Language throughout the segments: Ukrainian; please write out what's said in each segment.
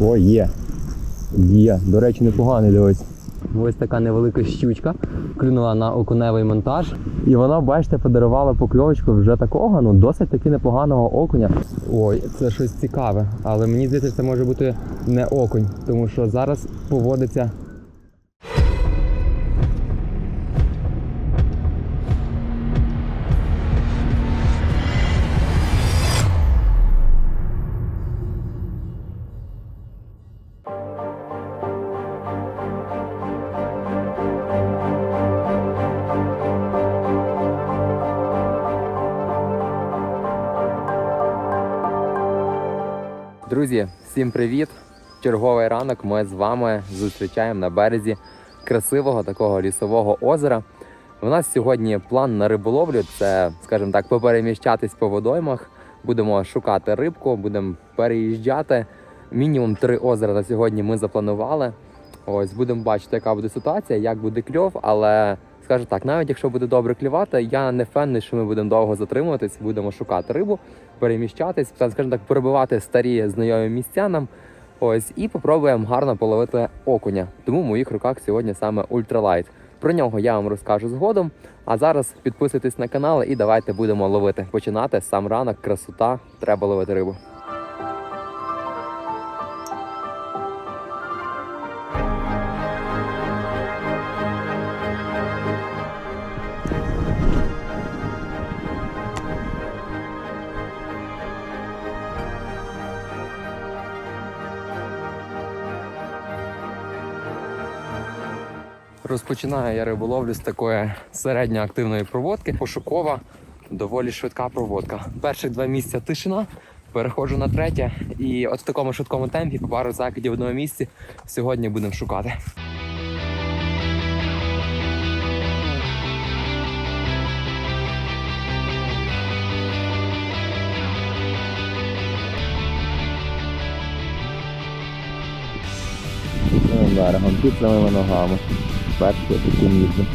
О, є. Є. До речі, непоганий дивись. Ось така невелика щучка клюнула на окуневий монтаж. І вона, бачите, подарувала покльовочку вже такого, ну досить таки непоганого окуня. Ой, це щось цікаве, але мені здається, це може бути не окунь, тому що зараз поводиться Друзі, всім привіт! Черговий ранок ми з вами зустрічаємо на березі красивого такого лісового озера. У нас сьогодні план на риболовлю це, скажімо так, попереміщатись по водоймах. Будемо шукати рибку, будемо переїжджати. Мінімум три озера на сьогодні ми запланували. Ось будемо бачити, яка буде ситуація, як буде кльов, але скажу так, навіть якщо буде добре клювати, я не впевнений, що ми будемо довго затримуватись, будемо шукати рибу, переміщатись, скажімо так, перебивати старі знайомі місця нам. Ось і попробуємо гарно половити окуня. Тому в моїх руках сьогодні саме ультралайт. Про нього я вам розкажу згодом. А зараз підписуйтесь на канал і давайте будемо ловити. Починати сам ранок, красота, треба ловити рибу. Розпочинаю я риболовлю з такої середньоактивної проводки. Пошукова, доволі швидка проводка. Перших два місця тишина, переходжу на третє. І от в такому швидкому темпі, по пару закидів в одному місці, сьогодні будемо шукати. берегом, під самими ногами. Перший місце.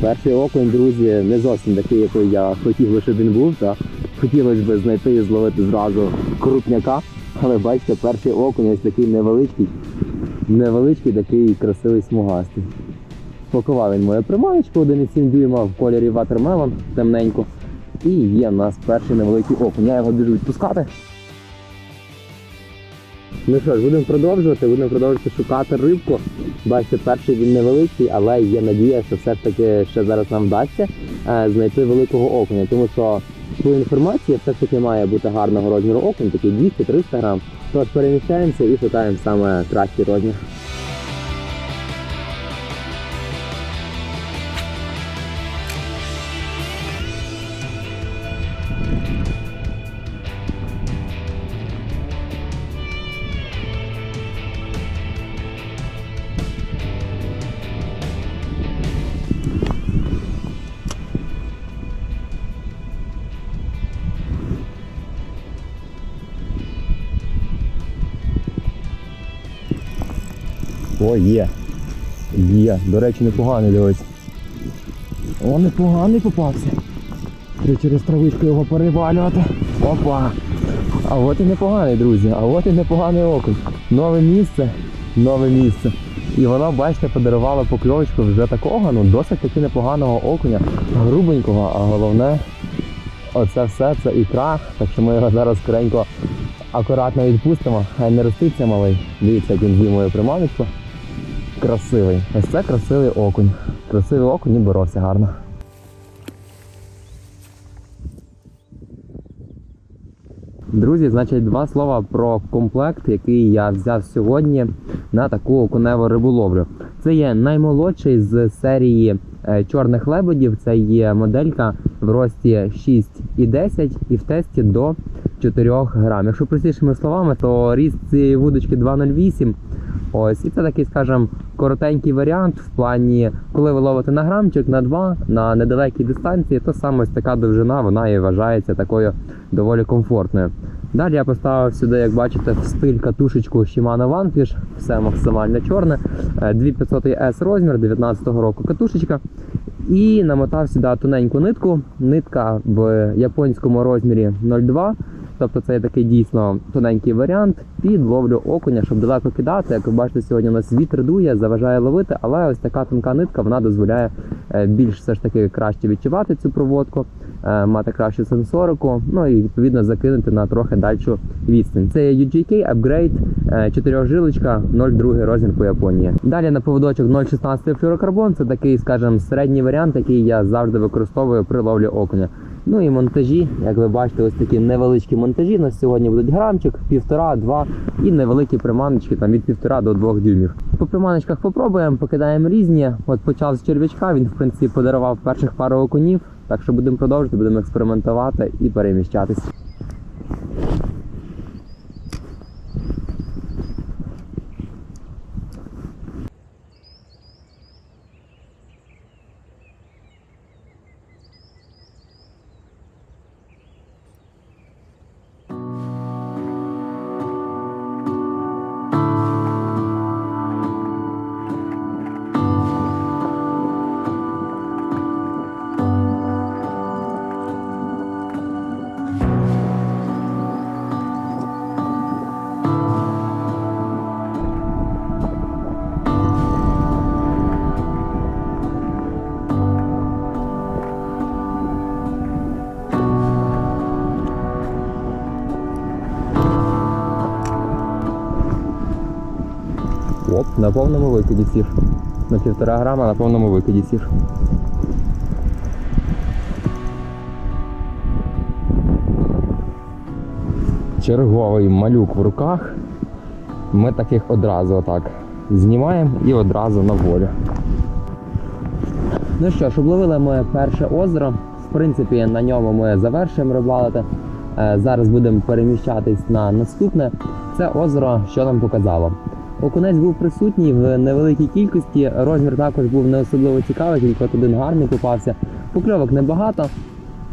Перший окунь, друзі, не зовсім такий, який я хотів би, щоб він був. Та хотілося б знайти і зловити зразу крупняка. Але бачите, перший окунь ось такий невеличкий, невеличкий, такий красивий смугастий. Пакував він мою приманочку 1,7 дюйма в кольорі Watermelon, темненько. І є в нас перший невеликий окунь. Я його біжу відпускати. Ну що ж, будемо продовжувати, будемо продовжувати шукати рибку. Бачите, перший він невеликий, але є надія, що все ж таки ще зараз нам вдасться е, знайти великого окуня. Тому що по інформації все ж таки має бути гарного розміру окунь, такий 200-300 грам. Тож переміщаємося і шукаємо саме кращий розмір. О, є. Є. До речі, непоганий дивись. О, непоганий попався. Треба через травичку його перевалювати. Опа. А от і непоганий, друзі. А от і непоганий окунь. Нове місце, нове місце. І вона, бачите, подарувала покльовочку вже такого, ну досить таки непоганого окуня, грубенького, а головне, оце все це ікра. Так що ми його зараз скоренько акуратно відпустимо. Хай не роститься малий. Дивіться, як він з'їв мою приманочку. Красивий. Ось це красивий окунь. Красивий окунь і боровся гарно. Друзі, значить, два слова про комплект, який я взяв сьогодні на таку окуневу риболовлю. Це є наймолодший з серії е, чорних лебедів. Це є моделька в рості 6 і 10 і в тесті до 4 грам. Якщо простішими словами, то ріст цієї вудочки 2,08. Ось, і це такий, скажімо, коротенький варіант в плані, коли ви ловите на грамчик, на 2, на недалекій дистанції, то саме ось така довжина, вона і вважається такою доволі комфортною. Далі я поставив сюди, як бачите, в стиль катушечку Shimano Vanquish, все максимально чорне, Е, 2500 S розмір 19-го року катушечка. І намотав сюди тоненьку нитку. Нитка в японському розмірі 0,2. Тобто це такий дійсно тоненький варіант під ловлю окуня, щоб далеко кидати. Як ви бачите, сьогодні у нас вітер дує, заважає ловити, але ось така тонка нитка вона дозволяє е, більш все ж таки краще відчувати цю проводку, е, мати кращу сенсорику, ну і відповідно закинути на трохи дальшу відстань. Це є UGK Upgrade, е, чотирьохжилочка, 0,2 розмір по Японії. Далі на поводочок 0,16 флюрокарбон. Це такий, скажімо, середній варіант, який я завжди використовую при ловлі окуня. Ну і монтажі, як ви бачите, ось такі невеличкі монтажі. У нас сьогодні будуть грамчик, півтора, два і невеликі приманочки там від півтора до двох дюймів. По приманочках попробуємо, покидаємо різні. От почав з черв'ячка, він в принципі подарував перших пару окунів. Так що будемо продовжувати, будемо експериментувати і переміщатись. На повному викиді сів. На півтора грама на повному викиді сів. Черговий малюк в руках. Ми таких одразу отак знімаємо і одразу на волю. Ну що ж, обловили ми перше озеро. В принципі, на ньому ми завершуємо рибалити. Е, Зараз будемо переміщатись на наступне. Це озеро, що нам показало. Окунець був присутній в невеликій кількості. Розмір також був не особливо цікавий, тільки от один гарний попався. Покльовок небагато.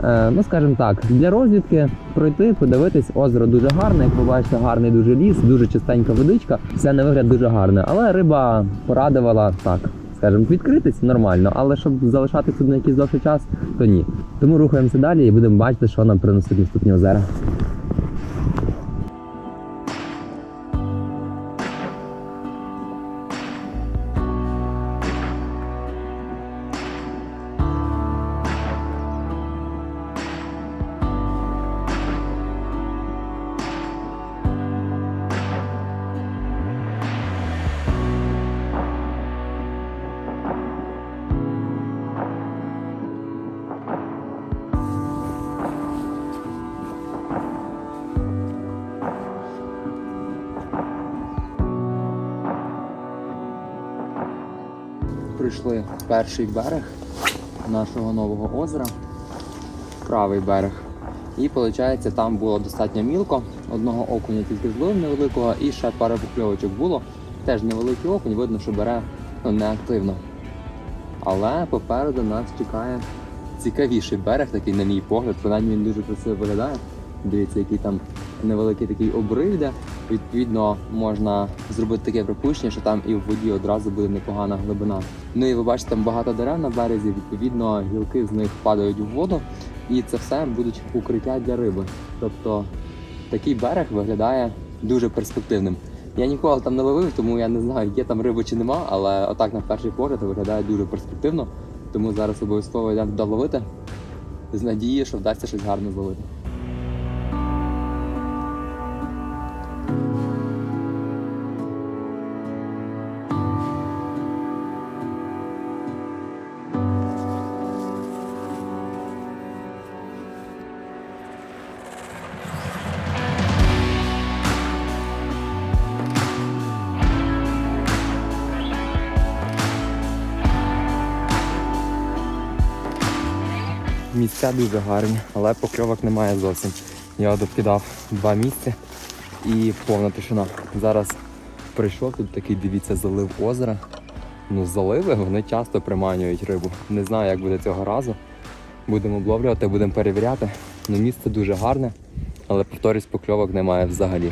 Е, ну, скажімо так, для розвідки пройти, подивитись, озеро дуже гарне. Як ви бачите, гарний дуже ліс, дуже чистенька водичка. Все на вигляд дуже гарне. Але риба порадувала так, скажімо, відкритись нормально, але щоб залишатися тут на якийсь довший час, то ні. Тому рухаємося далі і будемо бачити, що нам принесуть наступні озера. Прийшли перший берег нашого нового озера, правий берег. І виходить, там було достатньо мілко. Одного окуня тільки злив невеликого, і ще пара покльовочок було. Теж невеликий окунь, видно, що бере ну, неактивно. Але попереду нас чекає цікавіший берег, такий, на мій погляд. Принаймні він дуже красиво виглядає. Дивіться, який там невеликий такий обрив йде. Відповідно, можна зробити таке припущення, що там і в воді одразу буде непогана глибина. Ну і ви бачите, там багато дерев на березі, відповідно, гілки з них падають у воду, і це все будуть укриття для риби. Тобто такий берег виглядає дуже перспективним. Я ніколи там не ловив, тому я не знаю, є там риба чи нема, але отак на перший погляд виглядає дуже перспективно. Тому зараз обов'язково йдемо туди ловити з надією, що вдасться щось гарне зловити. Місця дуже гарні, але покльовок немає зовсім. Я докидав два місця і повна тишина. Зараз прийшов тут такий, дивіться, залив озера. Ну, заливи вони часто приманюють рибу. Не знаю, як буде цього разу. Будемо обловлювати, будемо перевіряти. Ну, місце дуже гарне, але повторюсь, покльовок немає взагалі.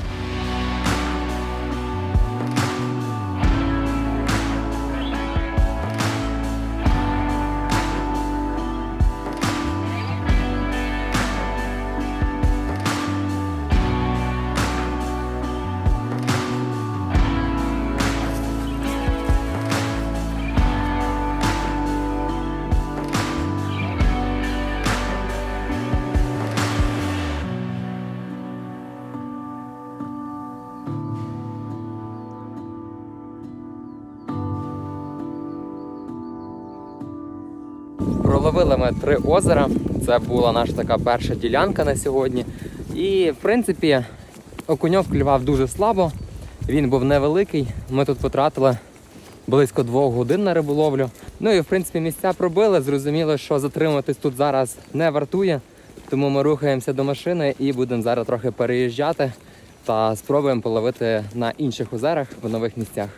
Три озера. Це була наша така перша ділянка на сьогодні. І в принципі окуньок клював дуже слабо. Він був невеликий. Ми тут потратили близько двох годин на риболовлю. Ну і в принципі місця пробили. Зрозуміло, що затриматись тут зараз не вартує. Тому ми рухаємося до машини і будемо зараз трохи переїжджати та спробуємо половити на інших озерах в нових місцях.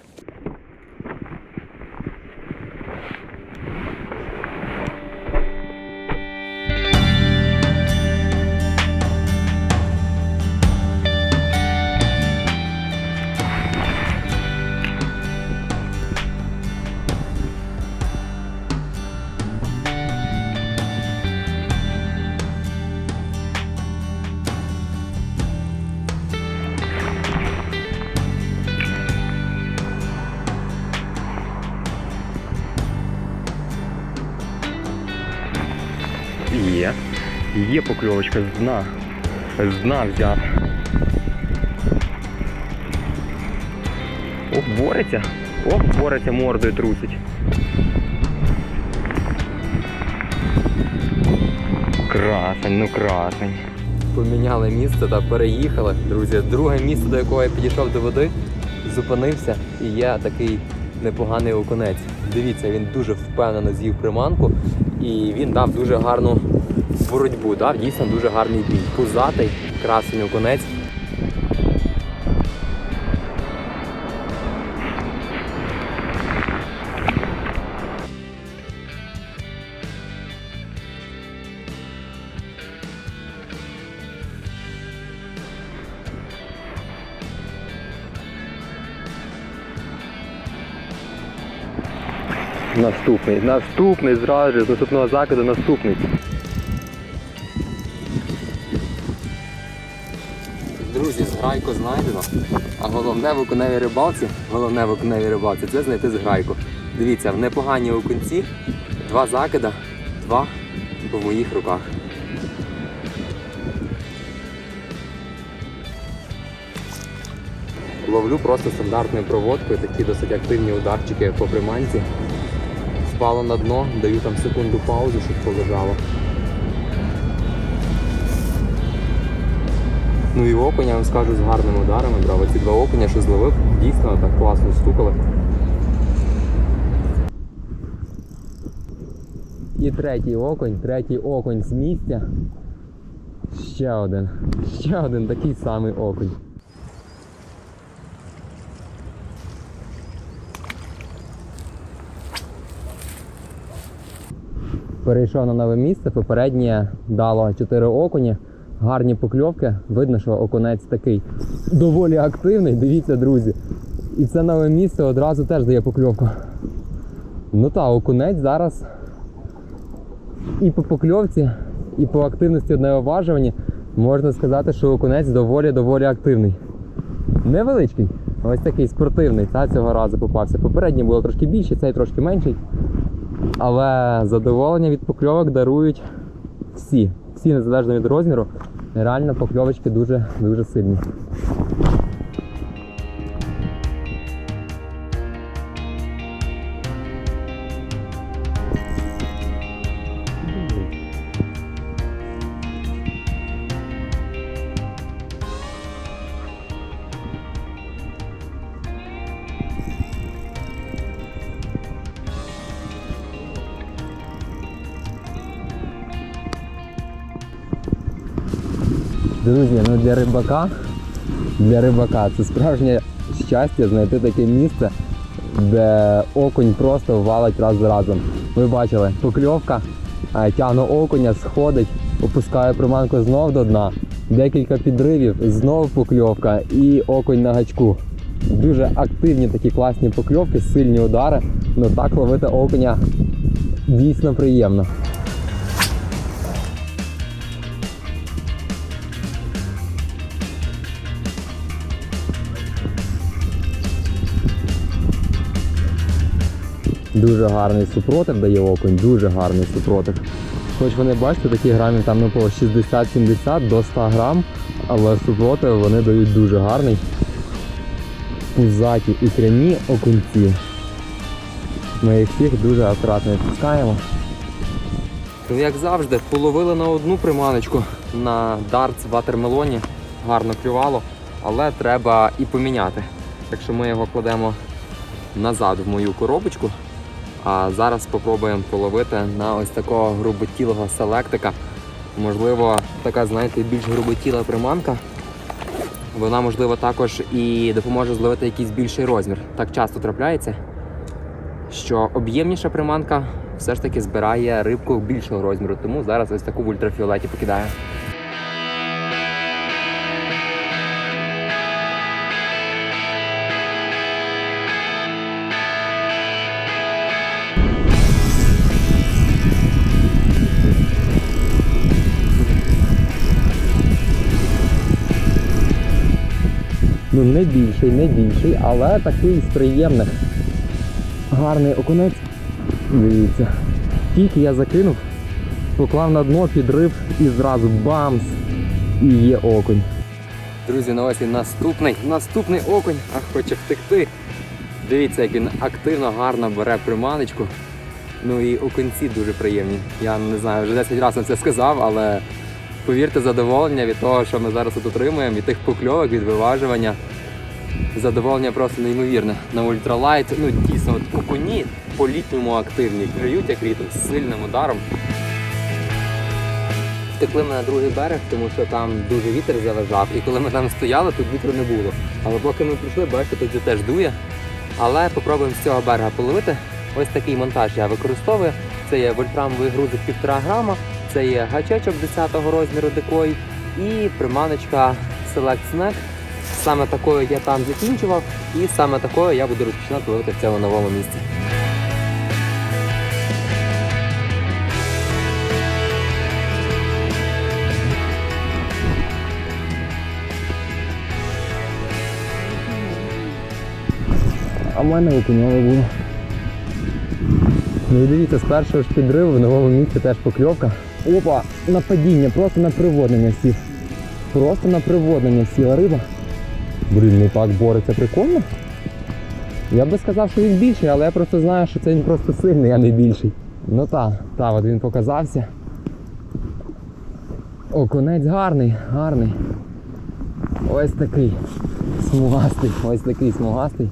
Є покльовочка з дна. З дна взяв. Ох, бореться. Ох, бореться, мордою трусить. Красень, ну красень. Поміняли місце та переїхали. Друзі, друге місце, до якого я підійшов до води, зупинився і є такий непоганий окунець. Дивіться, він дуже впевнено з'їв приманку і він дав дуже гарну боротьбу, дав дійсно дуже гарний бій. Пузатий, красень окунець. Наступний, наступний зразу ж з наступного закиду наступний. Зграйку знайдено. А головне в окуневій рибалці, головне в окуневій рибалці це знайти зграйку. Дивіться, в непоганій окунці два закида, два в моїх руках. Ловлю просто стандартною проводкою, такі досить активні ударчики по приманці. Впало на дно, даю там секунду паузу, щоб полежало. Ну і окуня, я вам скажу, з гарними ударами брав. Ці два окуня, що зловив, дійсно так класно стукали. І третій окунь, третій окунь з місця. Ще один. Ще один такий самий окунь. Перейшов на нове місце, попереднє дало 4 окуні, гарні покльовки. Видно, що окунець такий доволі активний. Дивіться, друзі. І це нове місце одразу теж дає покльовку. Ну та, окунець зараз і по покльовці, і по активності одневажуванні можна сказати, що окунець доволі-доволі активний. Невеличкий, ось такий спортивний, та цього разу попався. Попередній було трошки більше, цей трошки менший. Але задоволення від покльовок дарують всі. Всі незалежно від розміру. Реально покльовочки дуже дуже сильні. Ну для рибака, для рибака це справжнє щастя знайти таке місце, де окунь просто валить раз за разом. Ви бачили, покльовка, тягну окуня, сходить, опускаю приманку знов до дна, декілька підривів, знов покльовка і окунь на гачку. Дуже активні такі класні покльовки, сильні удари. Ну так ловити окуня дійсно приємно. Дуже гарний супротив дає окунь, дуже гарний супротив. Хоч вони бачите, такі грамів там ну, по 60-70 до 100 грам, але супротив вони дають дуже гарний. Пузаті і кряні окунці. Ми їх всіх дуже акуратно відпускаємо. Ну, як завжди, половили на одну приманочку на дартс ватермелоні. Гарно клювало, але треба і поміняти. Так що ми його кладемо назад в мою коробочку. А зараз спробуємо половити на ось такого груботілого селектика. Можливо, така, знаєте, більш груботіла приманка. Вона, можливо, також і допоможе зловити якийсь більший розмір. Так часто трапляється, що об'ємніша приманка все ж таки збирає рибку більшого розміру. Тому зараз ось таку в ультрафіолеті покидаю. Ну, не більший, не більший, але такий з приємних. Гарний окунець. Дивіться. Тільки я закинув, поклав на дно, підрив і зразу бамс! І є окунь. Друзі, на ось і наступний, наступний окунь, а хоче втекти. Дивіться, як він активно, гарно бере приманочку. Ну і окунці дуже приємні. Я не знаю, вже 10 разів це сказав, але повірте, задоволення від того, що ми зараз тут отримуємо, від тих покльовок, від виважування. Задоволення просто неймовірне. На ультралайт, ну дійсно, от окуні по-літньому активні, клюють як літом з сильним ударом. Втекли ми на другий берег, тому що там дуже вітер заважав. І коли ми там стояли, тут вітру не було. Але поки ми прийшли, бачите, тут же теж дує. Але попробуємо з цього берега половити. Ось такий монтаж я використовую. Це є вольфрамовий грузик 1,5 грама, це є гачечок 10-го розміру декой і приманочка Select Snack. Саме такою я там закінчував, і саме такою я буду розпочинати ловити в цьому новому місці. А в мене окуньове було. Ну і дивіться, з першого ж підриву в новому місці теж покльовка. Опа, на падіння, просто на приводнення сів. Просто на приводнення сіла риба. Блін, ну так бореться прикольно. Я би сказав, що він більший, але я просто знаю, що це він просто сильний, а не більший. Ну так, так, от він показався. О, конець гарний, гарний. Ось такий смугастий, ось такий смугастий.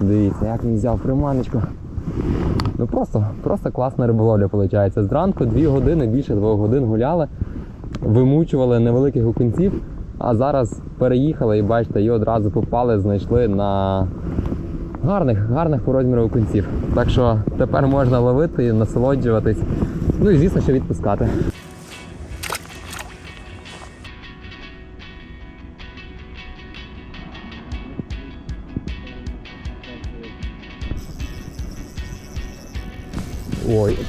Дивіться, як він взяв приманочку. Ну просто, просто класна риболовля виходить. Зранку 2 години, більше 2 годин гуляли, вимучували невеликих окунців, а зараз переїхали і бачите, і одразу попали, знайшли на гарних, гарних по розміру окунців. Так що тепер можна ловити, насолоджуватись. Ну і звісно, що відпускати.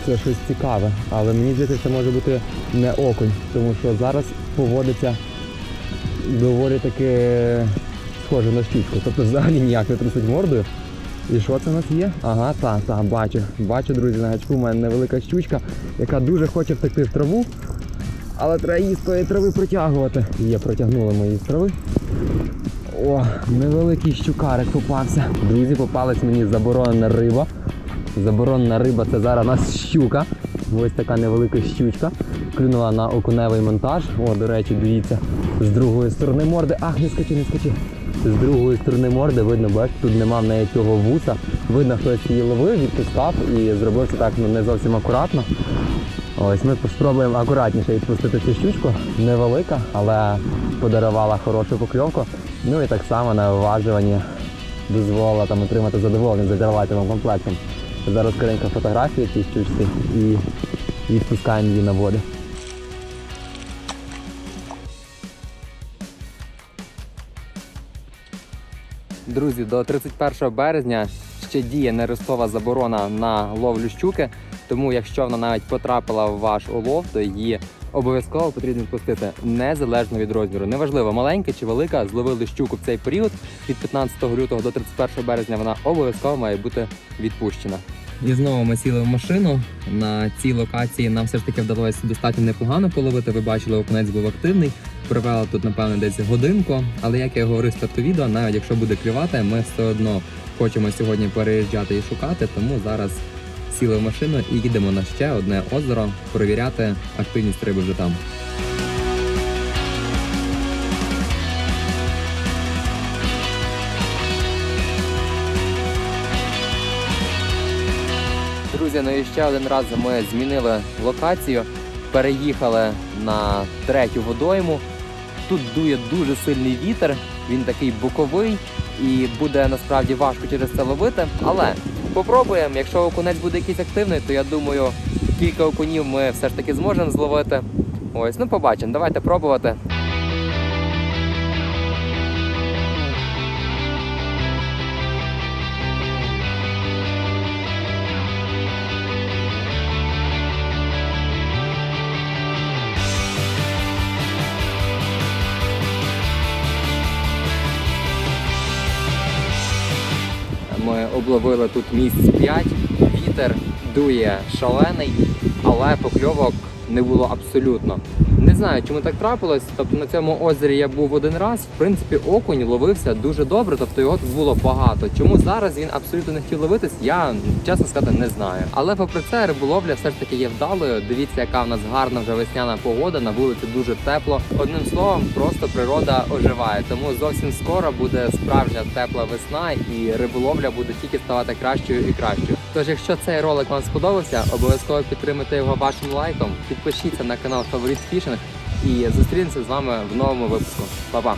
Це щось цікаве, але мені здається, це може бути не окунь, тому що зараз поводиться доволі таки схоже на щучку. Тобто взагалі ніяк не трусить мордою. І що це у нас є? Ага, так, так, бачу. Бачу, друзі, на гачку у мене невелика щучка, яка дуже хоче втекти в траву. Але треба її з тої трави протягувати. Є, протягнули ми її з трави. О, невеликий щукарик попався. Друзі, попалась мені заборонена риба. Заборонена риба це зараз у нас щука. Ось така невелика щучка. Клюнула на окуневий монтаж. О, до речі, дивіться, з другої сторони морди. Ах, не скачи, не скачи. З другої сторони морди видно, бачите, тут нема в неї цього вуса. Видно, хтось її ловив, відпускав і зробив це так ну, не зовсім акуратно. Ось ми спробуємо акуратніше відпустити цю щучку. Невелика, але подарувала хорошу покльовку. Ну і так само на виважуванні дозволила там отримати задоволення за дерватимом комплектом. Зараз коренька фотографії цієї штучки і відпускаємо її на воду. Друзі, до 31 березня ще діє нерестова заборона на ловлю щуки. Тому, якщо вона навіть потрапила в ваш улов, то її обов'язково потрібно відпустити незалежно від розміру. Неважливо, маленька чи велика, зловили щуку в цей період від 15 лютого до 31 березня. Вона обов'язково має бути відпущена. І знову ми сіли в машину. На цій локації нам все ж таки вдалося достатньо непогано половити. Ви бачили, окунець був активний. Провела тут, напевно, десь годинку. Але як я говорив старту відео, навіть якщо буде клювати, ми все одно хочемо сьогодні переїжджати і шукати. Тому зараз сіли в машину і їдемо на ще одне озеро перевіряти активність риби вже там. Друзі, ну і ще один раз ми змінили локацію, переїхали на третю водойму. Тут дує дуже сильний вітер, він такий боковий і буде насправді важко через це ловити. Але попробуємо. Якщо окунець буде якийсь активний, то я думаю, кілька окунів ми все ж таки зможемо зловити. Ось, ну побачимо. Давайте пробувати. Обловили тут місць 5, вітер дує шалений, але покльовок не було абсолютно. Не знаю, чому так трапилось. Тобто на цьому озері я був один раз. В принципі, окунь ловився дуже добре, тобто його тут було багато. Чому зараз він абсолютно не хотів ловитись, я чесно сказати не знаю. Але попри це, риболовля все ж таки є вдалою. Дивіться, яка в нас гарна вже весняна погода. На вулиці дуже тепло. Одним словом, просто природа оживає. Тому зовсім скоро буде справжня тепла весна, і риболовля буде тільки ставати кращою і кращою. Тож, якщо цей ролик вам сподобався, обов'язково підтримайте його вашим лайком. Підпишіться на канал Фаворит Фішинг і зустрінемося з вами в новому випуску. Па-па!